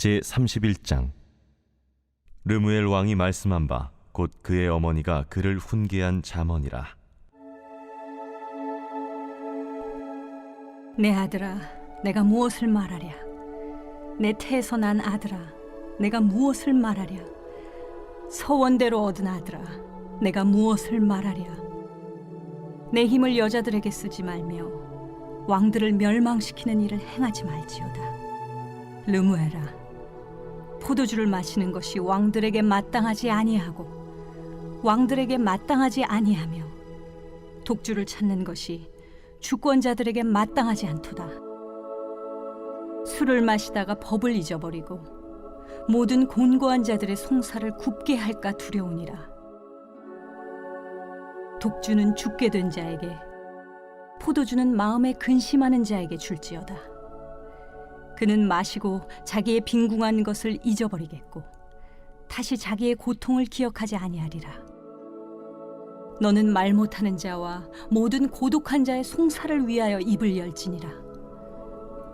제 31장 르무엘 왕이 말씀한 바 곧 그의 어머니가 그를 훈계한 잠언이라 내 아들아, 내가 무엇을 말하랴? 내 태에서 난 아들아, 내가 무엇을 말하랴? 서원대로 얻은 아들아, 내가 무엇을 말하랴? 내 힘을 여자들에게 쓰지 말며 왕들을 멸망시키는 일을 행하지 말지어다. 르무에라, 포도주를 마시는 것이 왕들에게 마땅하지 아니하고 왕들에게 마땅하지 아니하며 독주를 찾는 것이 주권자들에게 마땅하지 않도다. 술을 마시다가 법을 잊어버리고 모든 곤고한 자들의 송사를 굽게 할까 두려우니라. 독주는 죽게 된 자에게, 포도주는 마음에 근심하는 자에게 줄지어다. 그는 마시고 자기의 빈궁한 것을 잊어버리겠고, 다시 자기의 고통을 기억하지 아니하리라. 너는 말 못하는 자와 모든 고독한 자의 송사를 위하여 입을 열지니라.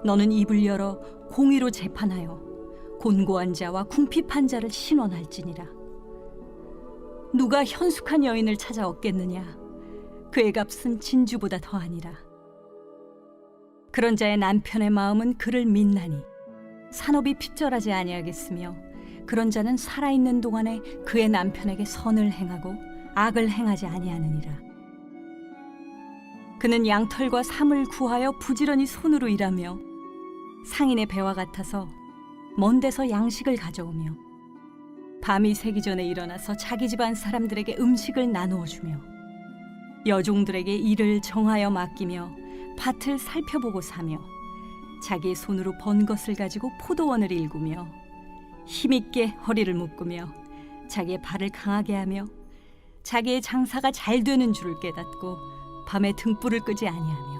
너는 입을 열어 공의로 재판하여 곤고한 자와 궁핍한 자를 신원할지니라. 누가 현숙한 여인을 찾아 얻겠느냐? 그의 값은 진주보다 더하니라. 그런 자의 남편의 마음은 그를 믿나니 산업이 핍절하지 아니하겠으며 그런 자는 살아 있는 동안에 그의 남편에게 선을 행하고 악을 행하지 아니하느니라. 그는 양털과 삼을 구하여 부지런히 손으로 일하며 상인의 배와 같아서 먼 데서 양식을 가져오며 밤이 새기 전에 일어나서 자기 집안 사람들에게 음식을 나누어 주며 여종들에게 일을 정하여 맡기며 밭을 살펴보고 사며 자기의 손으로 번 것을 가지고 포도원을 일구며 힘있게 허리를 묶으며 자기의 발을 강하게 하며 자기의 장사가 잘 되는 줄을 깨닫고 밤에 등불을 끄지 아니하며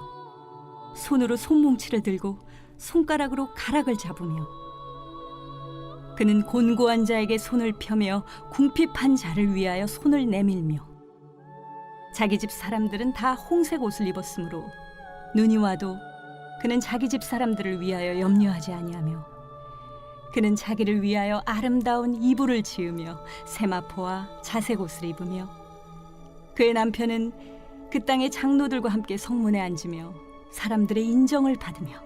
손으로 손뭉치를 들고 손가락으로 가락을 잡으며 그는 곤고한 자에게 손을 펴며 궁핍한 자를 위하여 손을 내밀며 자기 집 사람들은 다 홍색 옷을 입었으므로 눈이 와도 그는 자기 집 사람들을 위하여 염려하지 아니하며 그는 자기를 위하여 아름다운 이불을 지으며 세마포와 자색 옷을 입으며 그의 남편은 그 땅의 장로들과 함께 성문에 앉으며 사람들의 인정을 받으며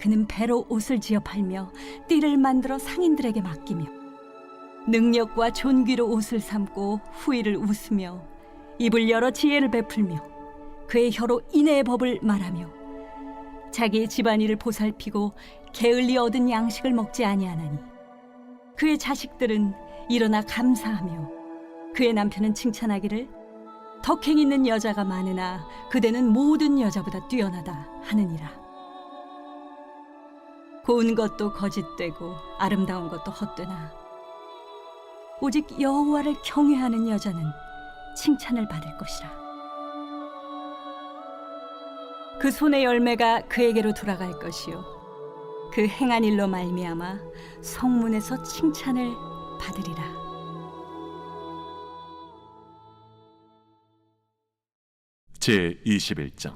그는 배로 옷을 지어 팔며 띠를 만들어 상인들에게 맡기며 능력과 존귀로 옷을 삼고 후일을 웃으며 입을 열어 지혜를 베풀며 그의 혀로 인애의 법을 말하며 자기의 집안일을 보살피고 게을리 얻은 양식을 먹지 아니하나니 그의 자식들은 일어나 감사하며 그의 남편은 칭찬하기를 덕행 있는 여자가 많으나 그대는 모든 여자보다 뛰어나다 하느니라. 고운 것도 거짓되고 아름다운 것도 헛되나 오직 여호와를 경외하는 여자는 칭찬을 받을 것이라 그 손의 열매가 그에게로 돌아갈 것이요. 그 행한 일로 말미암아 성문에서 칭찬을 받으리라. 제 21장.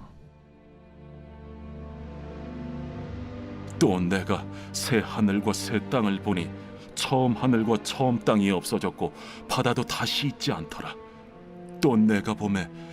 또 내가 새 하늘과 새 땅을 보니 처음 하늘과 처음 땅이 없어졌고 바다도 다시 있지 않더라. 또 내가 봄에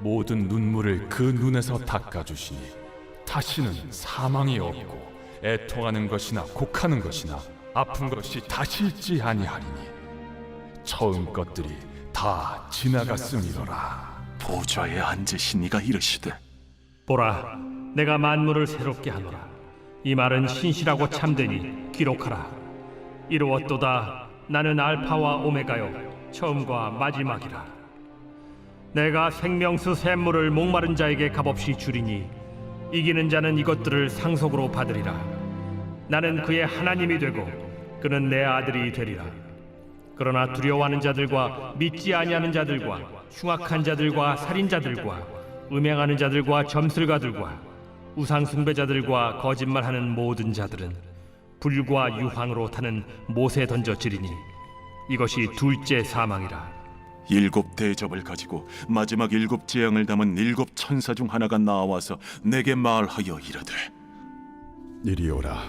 모든 눈물을 그 눈에서 닦아주시니 다시는 사망이 없고 애통하는 것이나 곡하는 것이나 아픈 것이 다시 있지 아니하리니 처음 것들이 다 지나갔음이로라. 보좌에 앉으신 이가 이르시되 보라, 내가 만물을 새롭게 하노라. 이 말은 신실하고 참되니 기록하라. 이루었도다. 나는 알파와 오메가요, 처음과 마지막이라. 내가 생명수 샘물을 목마른 자에게 값없이 주리니 이기는 자는 이것들을 상속으로 받으리라. 나는 그의 하나님이 되고 그는 내 아들이 되리라. 그러나 두려워하는 자들과 믿지 아니하는 자들과 흉악한 자들과 살인자들과 음행하는 자들과 점술가들과 우상 숭배자들과 거짓말하는 모든 자들은 불과 유황으로 타는 못에 던져지리니 이것이 둘째 사망이라 일곱 대접을 가지고 마지막 일곱 재앙을 담은 일곱 천사 중 하나가 나와서 내게 말하여 이르되 이리 오라.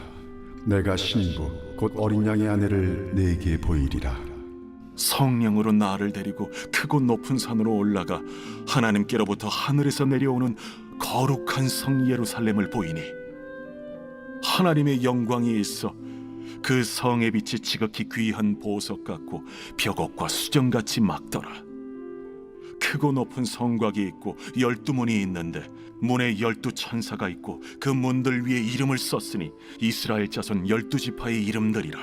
내가 신부 곧 어린 양의 아내를 네게 보이리라. 성령으로 나를 데리고 크고 높은 산으로 올라가 하나님께로부터 하늘에서 내려오는 거룩한 성 예루살렘을 보이니 하나님의 영광이 있어 그 성의 빛이 지극히 귀한 보석 같고 벽옥과 수정같이 막더라 크고 높은 성곽이 있고 열두 문이 있는데 문에 열두 천사가 있고 그 문들 위에 이름을 썼으니 이스라엘 자손 열두 지파의 이름들이라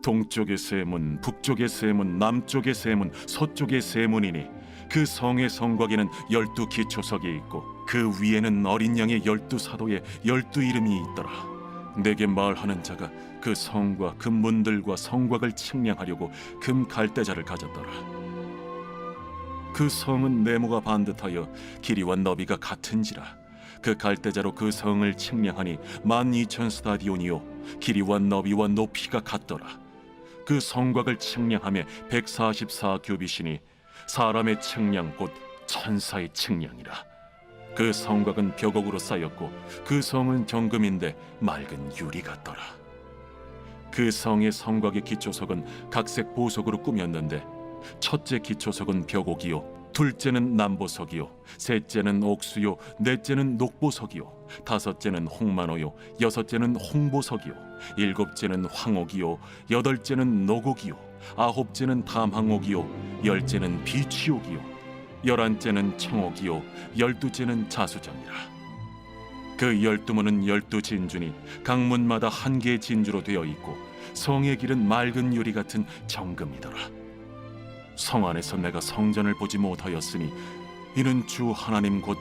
동쪽의 세문, 북쪽의 세문, 남쪽의 세문, 서쪽의 세문이니 그 성의 성곽에는 열두 기초석이 있고 그 위에는 어린 양의 열두 사도의 열두 이름이 있더라. 내게 말하는 자가 그 성과 그 문들과 성곽을 측량하려고 금 갈대자를 가졌더라. 그 성은 네모가 반듯하여 길이와 너비가 같은지라. 그 갈대자로 그 성을 측량하니 만 이천 스타디온이요 길이와 너비와 높이가 같더라. 그 성곽을 측량함에 144 규빗이니 사람의 측량 곧 천사의 측량이라. 그 성곽은 벽옥으로 쌓였고 그 성은 정금인데 맑은 유리 같더라. 그 성의 성곽의 기초석은 각색 보석으로 꾸몄는데 첫째 기초석은 벽옥이요 둘째는 남보석이요 셋째는 옥수요 넷째는 녹보석이요 다섯째는 홍만호요 여섯째는 홍보석이요 일곱째는 황옥이요 여덟째는 노곡이요 아홉째는 담항옥이요 열째는 비취옥이요 열한째는 청옥이요 열두째는 자수정이라 그 열두 문은 열두 진주니 각 문마다 한 개의 진주로 되어 있고 성의 길은 맑은 유리 같은 정금이더라 성 안에서 내가 성전을 보지 못하였으니 이는 주 하나님 곧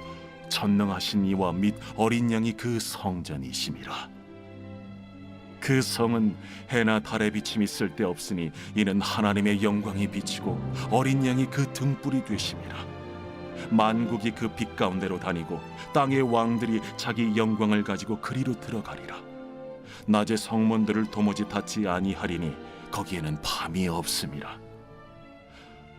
전능하신 이와 및 어린 양이 그 성전이심이라. 그 성은 해나 달의 비침이 쓸데 없으니 이는 하나님의 영광이 비치고 어린 양이 그 등불이 되심이라. 만국이 그 빛 가운데로 다니고 땅의 왕들이 자기 영광을 가지고 그리로 들어가리라. 낮에 성문들을 도무지 닫지 아니하리니 거기에는 밤이 없음이라.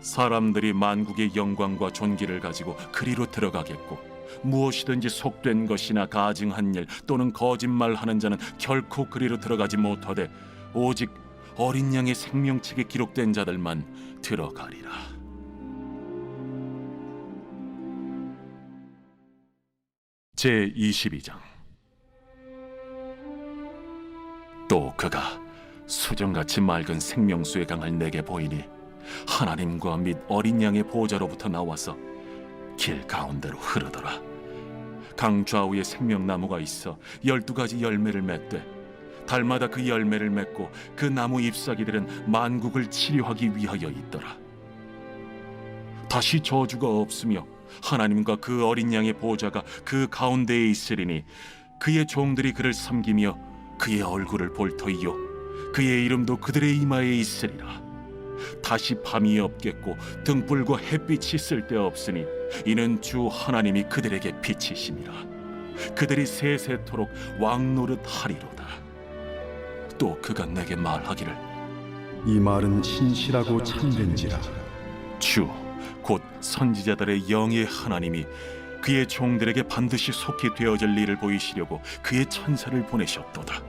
사람들이 만국의 영광과 존귀를 가지고 그리로 들어가겠고 무엇이든지 속된 것이나 가증한 일 또는 거짓말하는 자는 결코 그리로 들어가지 못하되 오직 어린 양의 생명책에 기록된 자들만 들어가리라. 제 22장 또 그가 수정같이 맑은 생명수의 강을 내게 보이니 하나님과 및 어린 양의 보좌로부터 나와서 길 가운데로 흐르더라. 강 좌우에 생명나무가 있어 열두 가지 열매를 맺되 달마다 그 열매를 맺고 그 나무 잎사귀들은 만국을 치료하기 위하여 있더라. 다시 저주가 없으며 하나님과 그 어린 양의 보좌가 그 가운데에 있으리니 그의 종들이 그를 섬기며 그의 얼굴을 볼 터이요 그의 이름도 그들의 이마에 있으리라. 다시 밤이 없겠고 등불과 햇빛이 쓸데없으니 이는 주 하나님이 그들에게 빛이심이라. 그들이 세세토록 왕노릇 하리로다. 또 그가 내게 말하기를 이 말은 신실하고 참된지라. 주곧 선지자들의 영의 하나님이 그의 종들에게 반드시 속히 되어질 일을 보이시려고 그의 천사를 보내셨도다.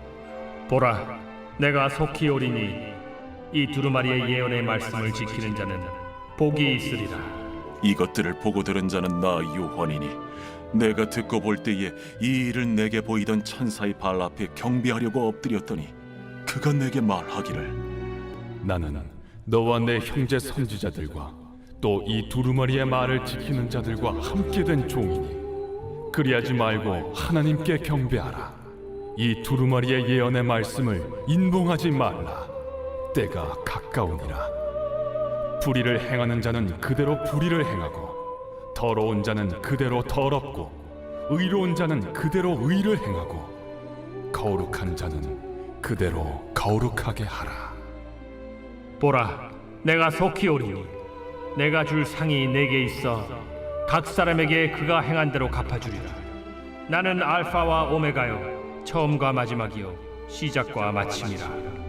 보라 내가 속히 오리니 이 두루마리의 예언의 말씀을 지키는 자는 복이 있으리라. 이것들을 보고 들은 자는 나 요한이니 내가 듣고 볼 때에 이 일을 내게 보이던 천사의 발 앞에 경배하려고 엎드렸더니 그가 내게 말하기를. 나는 너와 내 형제 선지자들과 또 이 두루마리의 말을 지키는 자들과 함께 된 종이니 그리하지 말고 하나님께 경배하라. 이 두루마리의 예언의 말씀을 인봉하지 말라 때가 가까우니라 불의를 행하는 자는 그대로 불의를 행하고 더러운 자는 그대로 더럽고 의로운 자는 그대로 의를 행하고 거룩한 자는 그대로 거룩하게 하라 보라, 내가 속히 오리니 내가 줄 상이 내게 있어 각 사람에게 그가 행한 대로 갚아주리라. 나는 알파와 오메가요, 처음과 마지막이요, 시작과 마침이라.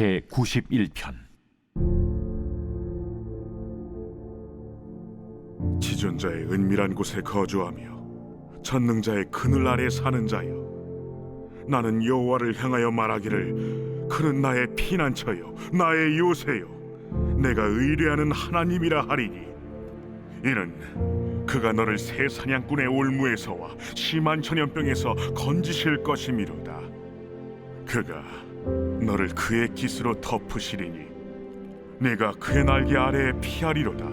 제 91편. 지존자의 은밀한 곳에 거주하며 전능자의 그늘 아래 사는 자여 나는 여호와를 향하여 말하기를 그는 나의 피난처요 나의 요새요 내가 의뢰하는 하나님이라 하리니. 이는 그가 너를 새 사냥꾼의 올무에서와 심한 전염병에서 건지실 것이미로다 그가 너를 그의 깃으로 덮으시리니 내가 그의 날개 아래에 피하리로다.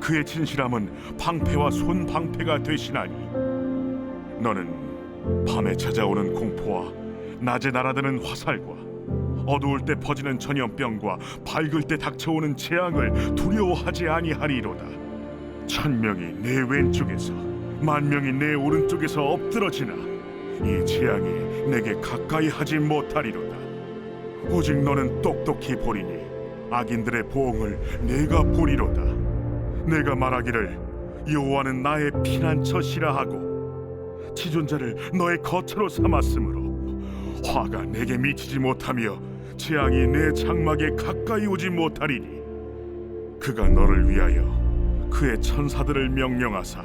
그의 진실함은 방패와 손 방패가 되시나니 너는 밤에 찾아오는 공포와 낮에 날아드는 화살과 어두울 때 퍼지는 전염병과 밝을 때 닥쳐오는 재앙을 두려워하지 아니하리로다. 천명이 내 왼쪽에서 만명이 내 오른쪽에서 엎드러지나 이 재앙이 내게 가까이 하지 못하리로다. 오직 너는 똑똑히 보리니 악인들의 보응을 내가 보리로다. 내가 말하기를 여호와는 나의 피난처시라 하고 지존자를 너의 거처로 삼았으므로 화가 내게 미치지 못하며 재앙이 내 장막에 가까이 오지 못하리니 그가 너를 위하여 그의 천사들을 명령하사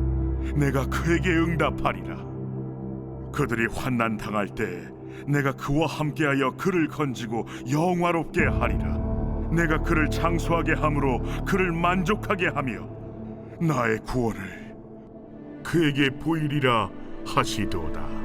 내가 그에게 응답하리라 그들이 환난 당할 때 내가 그와 함께하여 그를 건지고 영화롭게 하리라 내가 그를 장수하게 함으로 그를 만족하게 하며 나의 구원을 그에게 보이리라 하시도다.